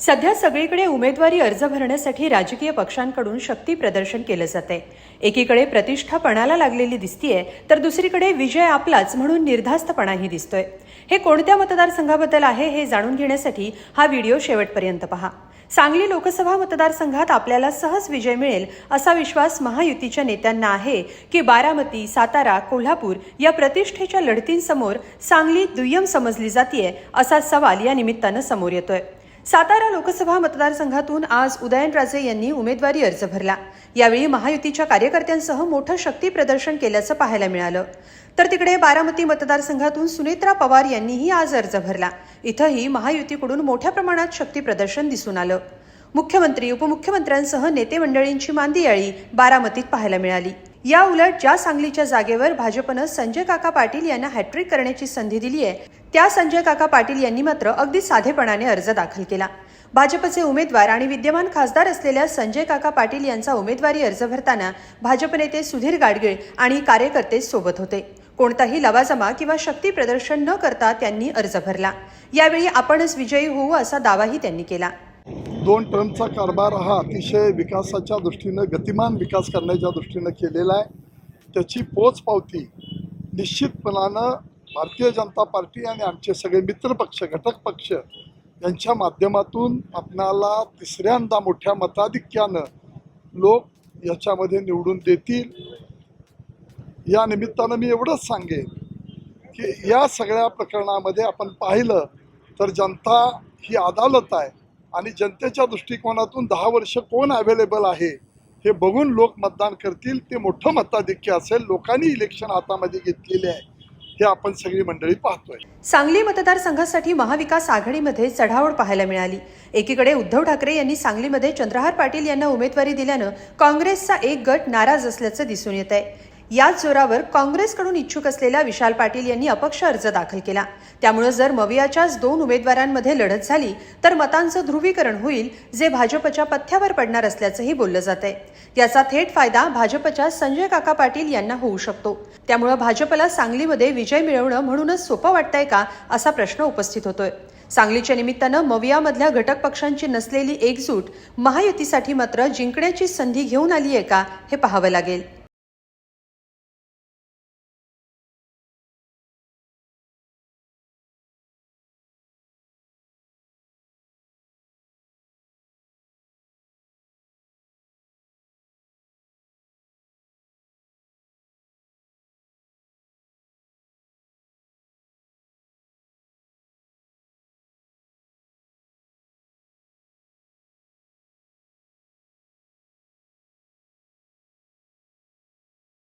सध्या सगळीकडे उमेदवारी अर्ज भरण्यासाठी राजकीय पक्षांकडून शक्ती प्रदर्शन केलं जाते आहे एकीकडे प्रतिष्ठा पणाला लागलेली दिसतीये तर दुसरीकडे विजय आपलाच म्हणून निर्धास्तपणाही दिसतोय. हे कोणत्या मतदारसंघाबद्दल आहे हे जाणून घेण्यासाठी हा व्हिडिओ शेवटपर्यंत पहा. सांगली लोकसभा मतदारसंघात आपल्याला सहज विजय मिळेल असा विश्वास महायुतीच्या नेत्यांना आहे की बारामती सातारा कोल्हापूर या प्रतिष्ठेच्या लढतींसमोर सांगली दुय्यम समजली जातीये असा सवाल या निमित्तानं समोर येतोय. सातारा लोकसभा मतदारसंघातून आज उदयनराजे यांनी उमेदवारी अर्ज भरला. यावेळी महायुतीच्या कार्यकर्त्यांसह मोठं शक्ती प्रदर्शन केल्याचं पाहायला मिळालं. तर तिकडे बारामती मतदारसंघातून सुनेत्रा पवार यांनीही आज अर्ज भरला. इथंही महायुतीकडून मोठ्या प्रमाणात शक्ती प्रदर्शन दिसून आलं. मुख्यमंत्री उपमुख्यमंत्र्यांसह नेते मंडळींची मांदियाळी बारामतीत पाहायला मिळाली. या उलट ज्या सांगलीच्या जागेवर भाजपनं संजय काका पाटील यांना हॅट्रिक करण्याची संधी दिली आहे त्या संजय काका पाटील यांनी मात्र अगदी साधेपणाने अर्ज दाखल केला. भाजपचे उमेदवार आणि विद्यमान खासदार असलेल्या संजय काका पाटील यांचा उमेदवारी अर्ज भरताना भाजप नेते सुधीर गाडगीळ आणि कार्यकर्ते सोबत होते. कोणताही लवाजमा किंवा शक्ती प्रदर्शन न करता त्यांनी अर्ज भरला. यावेळी आपणच विजयी होऊ असा दावाही त्यांनी केला. दोन टर्मचा कारभार हा अतिशय विकासाच्या दृष्टीनं गतिमान विकास करण्याच्या दृष्टीनं केलेला आहे. त्याची पोचपावती निश्चितपणानं भारतीय जनता पार्टी आणि आमचे सगळे मित्रपक्ष घटक पक्ष यांच्या माध्यमातून आपणाला तिसऱ्यांदा मोठ्या मताधिक्यानं लोक याच्यामध्ये निवडून देतील. या निमित्तानं मी एवढंच सांगेन की या सगळ्या प्रकरणामध्ये आपण पाहिलं तर जनता ही अदालत आहे. आणि जनतेच्या दृष्टिकोनातून दहा वर्ष कोण अवेलेबल आहे हे बघून लोक मतदान करतील. ते मोठं मताधिक्य असेल लोकांनी इलेक्शन हातामध्ये घेतलेले आहे हे आपण सगळी मंडळी पाहतोय. सांगली मतदारसंघासाठी महाविकास आघाडीमध्ये चढावड पाहायला मिळाली. एकीकडे उद्धव ठाकरे यांनी सांगलीमध्ये चंद्रहार पाटील यांना उमेदवारी दिल्यानं काँग्रेसचा एक गट नाराज असल्याचं दिसून येत आहे याच जोरावर काँग्रेसकडून इच्छुक असलेल्या विशाल पाटील यांनी अपक्ष अर्ज दाखल केला. त्यामुळे जर मवियाच्याच दोन उमेदवारांमध्ये लढत झाली तर मतांचं ध्रुवीकरण होईल जे भाजपच्या पथ्यावर पडणार असल्याचंही बोललं जात आहे याचा थेट फायदा भाजपच्या संजय काका पाटील यांना होऊ शकतो. त्यामुळे भाजपला सांगलीमध्ये विजय मिळवणं म्हणूनच सोपं वाटतंय का असा प्रश्न उपस्थित होतोय. सांगलीच्या निमित्तानं मवियामधल्या घटक पक्षांची नसलेली एकजूट महायुतीसाठी मात्र जिंकण्याची संधी घेऊन आली आहे का हे पाहावं लागेल.